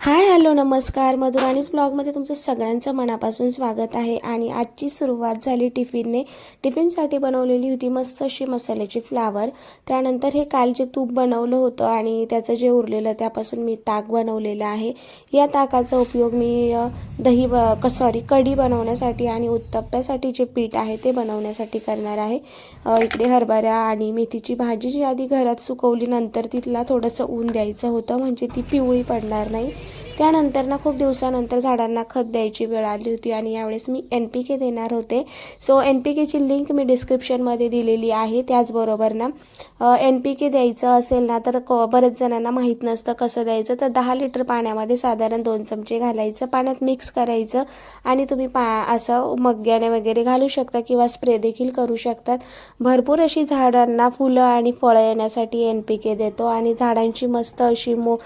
Hi hello नमस्कार. मधुराणीच ब्लॉगमध्ये तुमचं सगळ्यांचं मनापासून स्वागत आहे. आणि आजची सुरुवात झाली टिफिनने. टिफिनसाठी बनवलेली होती मस्त अशी मसाल्याची फ्लावर. त्यानंतर हे काल जे तूप बनवलं होतं आणि त्याचं जे उरलेलं त्यापासून मी ताक बनवलेलं आहे. या ताकाचा उपयोग मी दही ब सॉरी कढी बनवण्यासाठी आणि उत्तप्प्यासाठी जे पीठ आहे ते बनवण्यासाठी करणार आहे. इकडे हरभरा आणि मेथीची भाजी जी आधी घरात सुकवली नंतर तिथला थोडंसं ऊन द्यायचं होतं म्हणजे ती पिवळी पडणार नाही. त्यानंतर ना खूप दिवसानंतर झाडांना खत द्यायची वेळ आली होती आणि यावेळेस मी एन पी के देणार होते. सो एन पी केची लिंक मी डिस्क्रिप्शनमध्ये दिलेली आहे. त्याचबरोबर ना एन पी के द्यायचं असेल ना तर क बरेच जणांना माहीत नसतं कसं द्यायचं. तर दहा लिटर पाण्यामध्ये साधारण दोन चमचे घालायचं. पाण्यात मिक्स करायचं आणि तुम्ही पा असं मग्याने वगैरे घालू शकता किंवा स्प्रे देखील करू शकतात. भरपूर अशी झाडांना फुलं आणि फळं येण्यासाठी एन पी के देतो आणि झाडांची मस्त अशी मो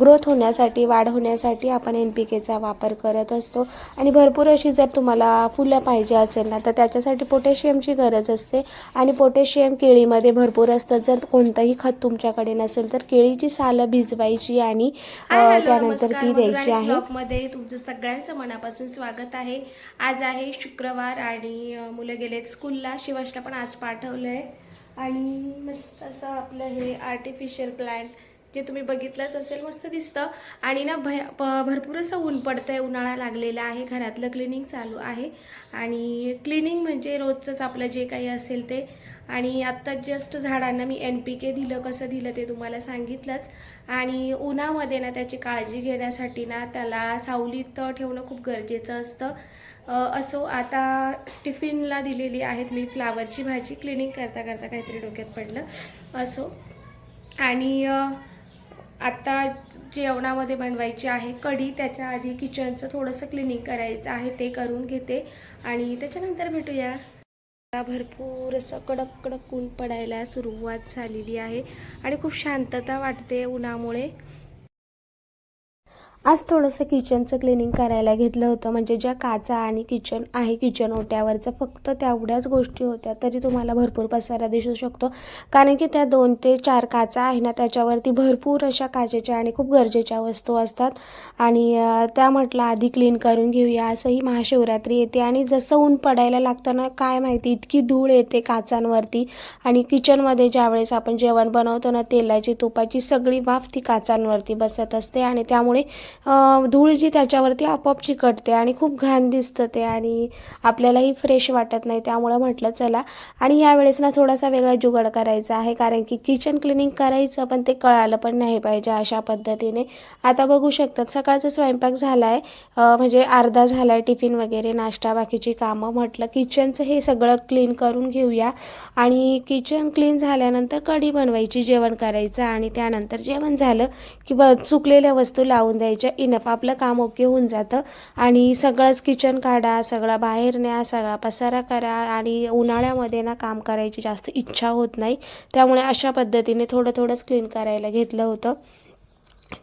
ग्रोथ होण्यासाठी वाढ होण्यासाठी आपण एन पी केचा वापर करत असतो. आणि भरपूर अशी जर तुम्हाला फुलं पाहिजे असेल ना तर त्याच्यासाठी पोटॅशियमची गरज असते. आणि पोटॅशियम केळीमध्ये भरपूर असतं. जर कोणतंही खत तुमच्याकडे नसेल तर केळीची सालं भिजवायची आणि त्यानंतर ती द्यायची आहे. मध्ये तुमचं सगळ्यांचं मनापासून स्वागत आहे. आज आहे शुक्रवार आणि मुलं गेलेत स्कूलला. शिवाशला पण आज पाठवलं आहे आणि मस्त असं आपलं हे आर्टिफिशियल प्लांट जे तुम्ही बघितलंच असेल मस्त दिसतं. आणि ना भय प भरपूर असं ऊन पडतं आहे उन्हाळा लागलेला आहे घरातलं क्लिनिंग चालू आहे. आणि क्लिनिंग म्हणजे रोजचंच आपलं जे काही असेल ते. आणि आत्ता जस्ट झाडांना मी एन पी के दिलं कसं दिलं ते तुम्हाला सांगितलंच. आणि उन्हामध्ये ना त्याची काळजी घेण्यासाठी ना त्याला सावलीत ठेवणं खूप गरजेचं असतं. असो आता टिफिनला दिलेली आहेत मी फ्लावरची भाजी क्लिनिंग करता करता काहीतरी डोक्यात पडलं. असो. आणि आत्ता जेवणामध्ये बनवायची आहे कढी त्याच्या आधी किचनचं थोडंसं क्लिनिंग करायचं आहे ते करून घेते. आणि त्याच्यानंतर भेटूया. भरपूर असं कडक कडक ऊन पडायला सुरुवात झालेली आहे. आणि खूप शांतता वाटते उन्हामुळे. आज थोडंसं किचनचं क्लिनिंग करायला घेतलं होतं. म्हणजे ज्या काचा आणि किचन आहे किचन ओट्यावरचं फक्त तेवढ्याच गोष्टी होत्या. तरी तुम्हाला भरपूर पसारा दिसू शकतो. कारण की त्या दोन ते चार काचा आहे ना त्याच्यावरती भरपूर अशा काचेच्या आणि खूप गरजेच्या वस्तू असतात. आणि त्या म्हटलं आधी क्लीन करून घेऊया. असंही महाशिवरात्री येते आणि जसं ऊन पडायला लागतं ना काय माहिती इतकी धूळ येते काचांवरती. आणि किचनमध्ये ज्यावेळेस आपण जेवण बनवतो ना तेलाची तुपाची सगळी वाफ ती काचांवरती बसत असते. आणि त्यामुळे धूळ जी त्याच्यावरती आपोआप चिकटते आणि खूप घाण दिसतं ते आणि आपल्यालाही फ्रेश वाटत नाही त्यामुळं म्हटलं चला. आणि यावेळेस ना थोडासा वेगळा जुगाड करायचा आहे कारण की किचन क्लिनिंग करायचं पण ते कळालं पण नाही पाहिजे अशा पद्धतीने. आता बघू शकतात सकाळचा स्वयंपाक झाला आहे म्हणजे अर्धा झाला आहे टिफिन वगैरे नाश्ता बाकीची कामं. म्हटलं किचनचं हे सगळं क्लीन करून घेऊया. आणि किचन क्लीन झाल्यानंतर कढी बनवायची जेवण करायचं आणि त्यानंतर जेवण झालं की चुकलेल्या वस्तू लावून द्यायच्या इनफ आपलं काम ओके होऊन जातं. आणि सगळंच किचन काढा सगळं बाहेर न्या सगळा पसारा करा आणि उन्हाळ्यामध्ये ना काम करायची जास्त इच्छा होत नाही. त्यामुळे अशा पद्धतीने थोडं थोडंच क्लीन करायला घेतलं होतं.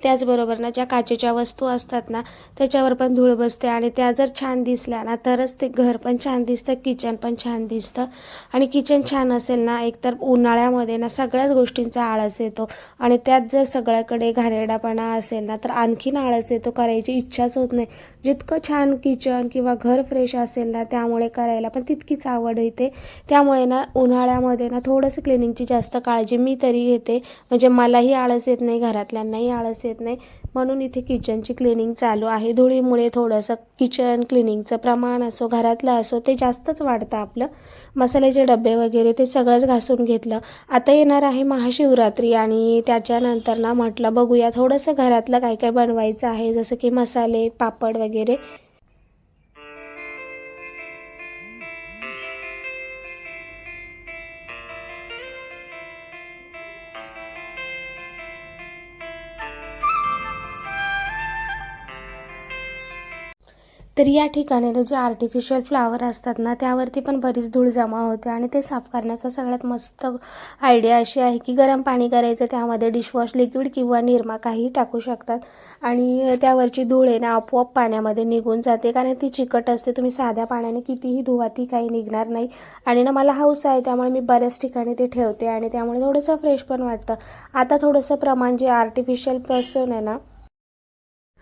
त्याचबरोबर ना ज्या काचेच्या वस्तू असतात ना त्याच्यावर पण धूळ बसते आणि त्या जर छान दिसल्या ना तरच ते घर पण छान दिसतं किचन पण छान दिसतं. आणि किचन छान असेल ना एकतर उन्हाळ्यामध्ये ना सगळ्याच गोष्टींचा आळस येतो. आणि त्यात जर सगळ्याकडे घाणेरडापणा असेल ना तर आणखीन आळस येतो करायची इच्छाच होत नाही. जितकं छान किचन किंवा घर फ्रेश असेल ना त्यामुळे करायला पण तितकीच आवड येते. त्यामुळे ना उन्हाळ्यामध्ये ना थोडंसं क्लिनिंगची जास्त काळजी मी तरी घेते. म्हणजे मलाही आळस येत नाही घरातल्यांनाही आळस येत नाही. म्हणून इथे किचनची क्लिनिंग चालू आहे. धुळीमुळे थोडंसं किचन क्लिनिंगचं प्रमाण असो घरातलं असो ते जास्तच वाढतं आपलं. मसाल्याचे डबे वगैरे ते सगळंच घासून घेतलं. आता येणार आहे महाशिवरात्री आणि त्याच्यानंतर ना म्हटलं बघूया थोडंसं घरातलं काय काय बनवायचं आहे जसं की मसाले पापड वगैरे. तर या ठिकाणी जे आर्टिफिशियल फ्लावर असतात ना त्यावरती पण बरीच धूळ जमा होते आणि ते साफ करण्याचा सगळ्यात मस्त आयडिया अशी आहे की गरम पाणी करायचं त्यामध्ये डिशवॉश लिक्विड किंवा निरमा काही टाकू शकतात. आणि त्यावरची धूळ आहे ना आपोआप पाण्यामध्ये निघून जाते कारण ती चिकट असते. तुम्ही साध्या पाण्याने कितीही धुवा ती काही निघणार नाही. आणि ना मला हौस आहे त्यामुळे मी बऱ्याच ठिकाणी ते ठेवते आणि त्यामुळे थोडंसं फ्रेश पण वाटतं. आता थोडंसं प्रमाण जे आर्टिफिशियल पर्सन आहे ना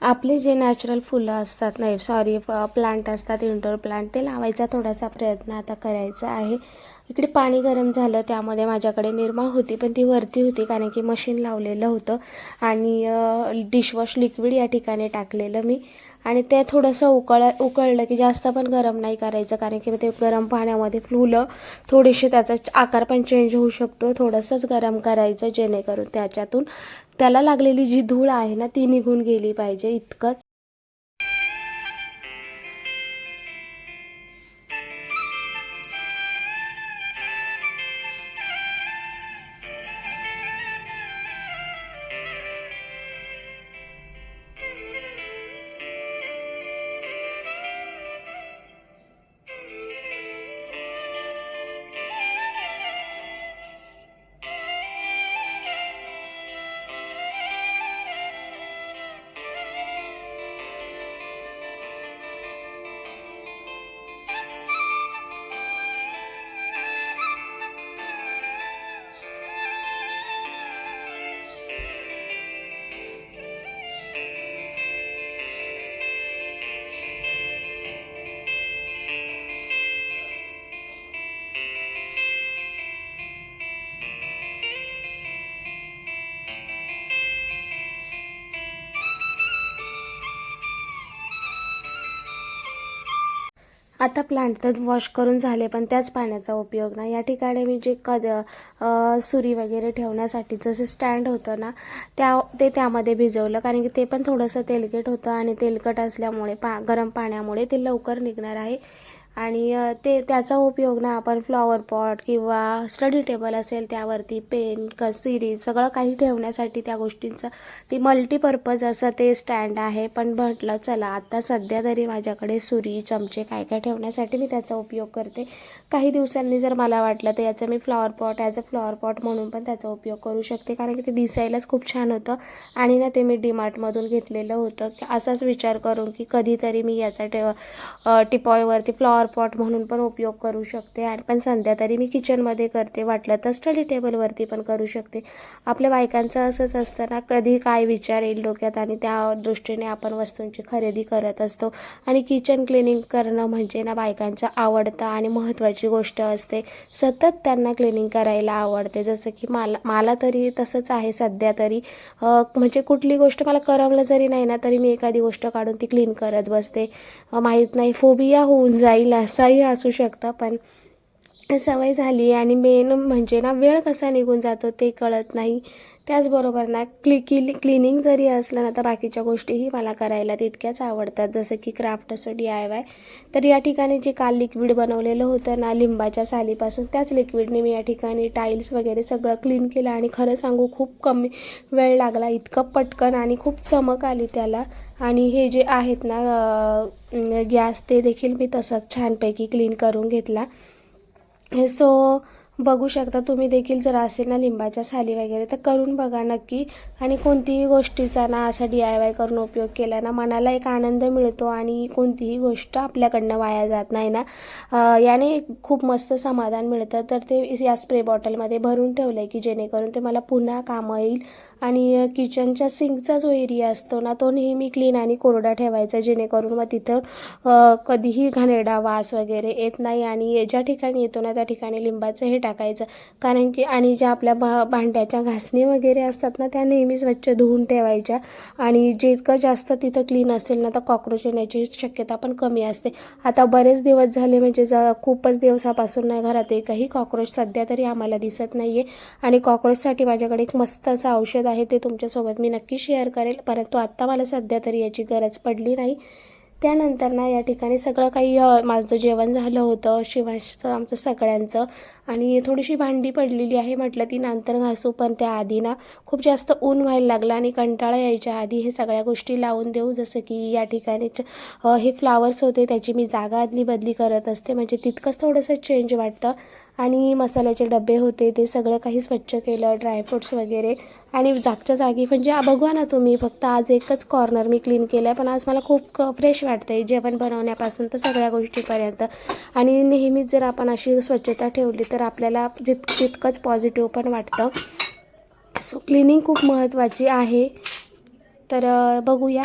आपले जे नॅचरल फुलं असतात नाही सॉरी प्लांट असतात इंडोर प्लांट ते लावायचा थोडासा प्रयत्न आता करायचा आहे. इकडे पाणी गरम झालं त्यामध्ये माझ्याकडे निरमा होती पण ती वरती होती कारण की मशीन लावलेलं होतं. आणि डिशवॉश लिक्विड या ठिकाणी टाकलेलं मी. आणि ते थोडंसं उकळ उकळलं की जास्त पण गरम नाही करायचं कारण की ते गरम पाण्यामध्ये फुलं थोडीशी त्याचा आकार पण चेंज होऊ शकतो. थोडंसंच गरम करायचं जेणेकरून त्याच्यातून त्याला लागलेली जी धूळ आहे ना ती निघून गेली पाहिजे इतकंच. आता प्लांट तर वॉश करून झाले पण त्याच पाण्याचा उपयोग नाही. या ठिकाणी मी जे कद सुरी वगैरे ठेवण्यासाठी जसं स्टँड होतं ना त्या ते त्यामध्ये भिजवलं. कारण की ते पण थोडंसं तेलकट होतं आणि तेलकट असल्यामुळे पा गरम पाण्यामुळे ते लवकर निघणार आहे. आणि ते त्याचा उपयोग ना आपण फ्लॉवर पॉट किंवा स्टडी टेबल असेल त्यावरती पेन क सिरीज सगळं काही ठेवण्यासाठी त्या गोष्टींचा ती मल्टीपर्पज असं ते स्टँड आहे. पण म्हटलं चला आता सध्या तरी माझ्याकडे सुरी चमचे काय काय ठेवण्यासाठी मी त्याचा उपयोग करते. काही दिवसांनी जर मला वाटलं तर याचं मी flower pot as a flower pot म्हणून पण त्याचा उपयोग करू शकते. कारण की ते दिसायलाच खूप छान होतं. आणि ना ते मी डीमार्टमधून घेतलेलं होतं. असाच विचार करून की कधीतरी मी याचा टे टिपॉयवरती फ्लॉवर पॉट म्हणून पण उपयोग करू शकते आणि पण सध्या तरी मी किचनमध्ये करते. वाटलं तर स्टडी टेबलवरती पण करू शकते. आपल्या बायकांचं असंच असतं ना कधी काय विचार येईल डोक्यात आणि त्या दृष्टीने आपण वस्तूंची खरेदी करत असतो. आणि किचन क्लिनिंग करणं म्हणजे ना बायकांचं आवडतं आणि महत्त्वाची गोष्ट असते. सतत त्यांना क्लिनिंग करायला आवडते. जसं की मला मला तरी तसंच आहे सध्या तरी. म्हणजे कुठली गोष्ट मला करमलं जरी नाही ना तरी मी एखादी गोष्ट काढून ती क्लीन करत बसते. माहीत नाही फोबिया होऊन जाईल असाही असू शकतं पण सवय झाली आणि मेन म्हणजे ना वेळ कसा निघून जातो ते कळत नाही. त्याचबरोबर ना क्लि क्लि क्लिनिंग जरी असलं ना तर बाकीच्या गोष्टीही मला करायला तितक्याच आवडतात. जसं की क्राफ्ट असो डी आय वाय तर या ठिकाणी जे काल लिक्विड बनवलेलं होतं ना लिंबाच्या सालीपासून त्याच लिक्विडने मी या ठिकाणी टाईल्स वगैरे सगळं क्लीन केलं आणि खरं सांगू खूप कमी वेळ लागला. इतकं पटकन आणि खूप चमक आली त्याला. आणि हे जे आहेत ना गॅस ते देखील मी तसंच छानपैकी क्लीन करून घेतला. सो बघू शकता. तुम्ही देखील जर असेल ना लिंबाच्या साली वगैरे तर करून बघा नक्की. आणि कोणतीही गोष्टीचा ना असा डी आय वाय करून उपयोग केला ना मनाला एक आनंद मिळतो आणि कोणतीही गोष्ट आपल्याकडनं वाया जात नाही ना. याने खूप मस्त समाधान मिळतं. तर ते या स्प्रे बॉटलमध्ये भरून ठेवलं आहे की जेणेकरून ते मला पुन्हा कामं येईल. आणि किचनच्या सिंकचा जो एरिया असतो ना तो नेहमी क्लीन आणि कोरडा ठेवायचा जेणेकरून मग तिथं कधीही घाणेरडा वास वगैरे येत नाही आणि ज्या ठिकाणी येतो ना त्या ठिकाणी लिंबाचं हे टाकायचं. कारण की आणि ज्या आपल्या भा भांड्याच्या घासणी वगैरे असतात ना त्या नेहमी स्वच्छ धुवून ठेवायच्या. आणि जितकं जास्त तिथं क्लीन असेल ना तर कॉक्रोच येण्याची शक्यता पण कमी असते. आता बरेच दिवस झाले म्हणजे ज खूपच दिवसापासून नाही घरात एकही कॉक्रोच सध्या तरी आम्हाला दिसत नाही आहे आणि कॉक्रोचसाठी माझ्याकडे एक मस्त असं औषध आहे ते तुमच्यासोबत मी नक्की शेअर करेल. परंतु आत्ता मला सध्या तरी याची गरज पडली नाही. त्यानंतर ना या ठिकाणी सगळं काही माझं जेवण झालं होतं. शिवांशचं आमचं सगळ्यांचं. आणि थोडीशी भांडी पडलेली आहे म्हटलं ती नंतर घासू. पण त्या आधी ना खूप जास्त ऊन व्हायला लागलं आणि कंटाळा यायच्या आधी हे सगळ्या गोष्टी लावून देऊ. जसं की या ठिकाणी हे फ्लावर्स होते त्याची मी जागा आदली बदली करत असते. म्हणजे तितकंच थोडंसं चेंज वाटतं. आणि मसाल्याचे डबे होते ते सगळं काही स्वच्छ केलं ड्रायफ्रुट्स वगैरे. आणि जागच्या जागी म्हणजे बघवा ना तुम्ही फक्त आज एकच कॉर्नर मी क्लीन केलं आहे पण आज मला खूप फ्रेश वाटतं आहे जेवण बनवण्यापासून तर सगळ्या गोष्टीपर्यंत. आणि नेहमीच जर आपण अशी स्वच्छता ठेवली तर आपल्याला जित तितकंच पॉझिटिव्ह पण वाटतं. सो क्लिनिंग खूप महत्त्वाची आहे. तर बघूया.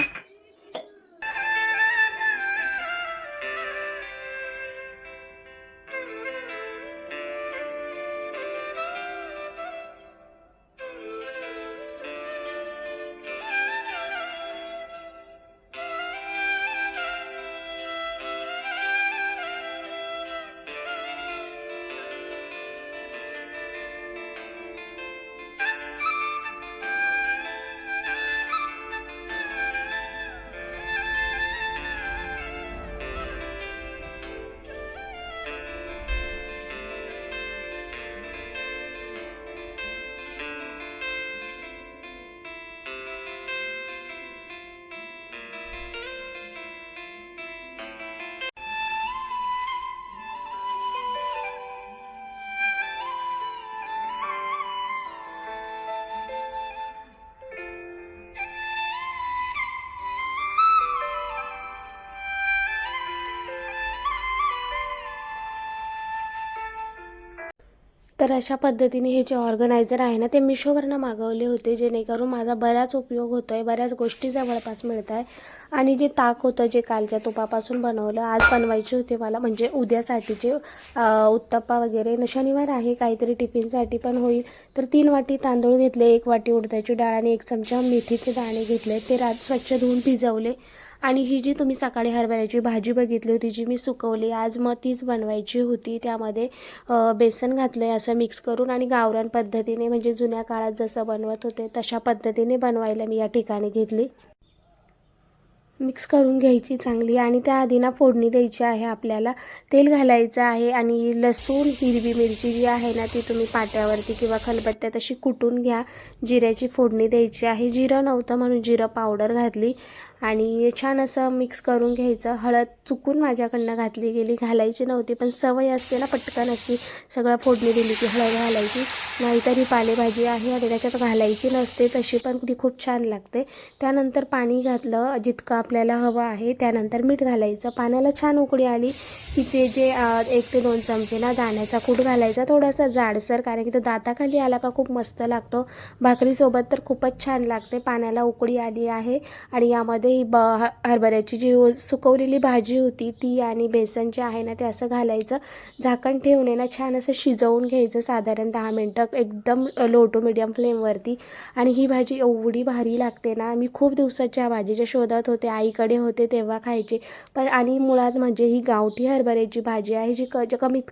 तर अशा पद्धतीने हे जे ऑर्गनायझर आहे ना ते मिशोवरनं मागवले होते जेणेकरून माझा बराच उपयोग होतो आहे बऱ्याच गोष्टी जवळपास मिळत आहे आणि जे ताक होतं जे कालच्या तुपापासून बनवलं आज बनवायचे होते मला म्हणजे उद्यासाठीचे उत्तप्पा वगैरे. न शनिवार आहे काहीतरी टिफिनसाठी पण होईल. तर तीन वाटी तांदूळ घेतले एक वाटी उडदाची डाळ आणि एक चमचा मेथीचे दाणे घेतले. ते रात स्वच्छ धुवून भिजवले. आणि ही जी तुम्ही सकाळी हरभऱ्याची भाजी बघितली होती जी मी सुकवली आज मग तीच बनवायची होती. त्यामध्ये बेसन घातलं आहे असं मिक्स करून आणि गावरान पद्धतीने म्हणजे जुन्या काळात जसं बनवत होते तशा पद्धतीने बनवायला मी या ठिकाणी घेतली. मिक्स करून घ्यायची चांगली आणि त्याआधी ना फोडणी द्यायची आहे आपल्याला. तेल घालायचं आहे आणि लसूण हिरवी मिरची जी आहे ना ती तुम्ही पाट्यावरती किंवा खलबत्त्यात अशी कुटून घ्या. जिऱ्याची फोडणी द्यायची आहे. जिरं नव्हतं म्हणून जिरं पावडर घातली. आणि छान असं मिक्स करून घ्यायचं. हळद चुकून माझ्याकडनं घातली गेली. घालायची नव्हती पण सवय असते ना पटकन अशी. सगळं फोडणी दिली की हळद घालायची. नाहीतर ही पालेभाजी आहे आणि त्याच्यात घालायची नसते तशी पण ती खूप छान लागते. त्यानंतर पाणी घातलं. जितकं आपल्याला हवं आहे त्यानंतर मीठ घालायचं. पाण्याला छान उकळी आली की ते जे एक ते दोन चमचे ना दाण्याचा कूट घालायचा. थोडासा जाडसर कारण की तो दाताखाली आला का खूप मस्त लागतो. भाकरीसोबत तर खूपच छान लागते. पाण्याला उकळी आली आहे आणि यामध्ये ही ब ह- हरभऱ्याची जी सुकवलेली भाजी होती ती आणि बेसन जे आहे ना ते असं घालायचं. झाकण ठेवणे ना छान असं शिजवून घ्यायचं साधारण दहा मिनटं. एकदम लो टू मिडियम फ्लेमवरती आणि ही भाजी एवढी भारी लागते ना मी खूप दिवसाच्या भाजीच्या शोधात होते आईकडे होते तेव्हा खायचे. पण आणि मुळात म्हणजे ही गावठी हरभऱ्याची भाजी आहे जी क जे कमीत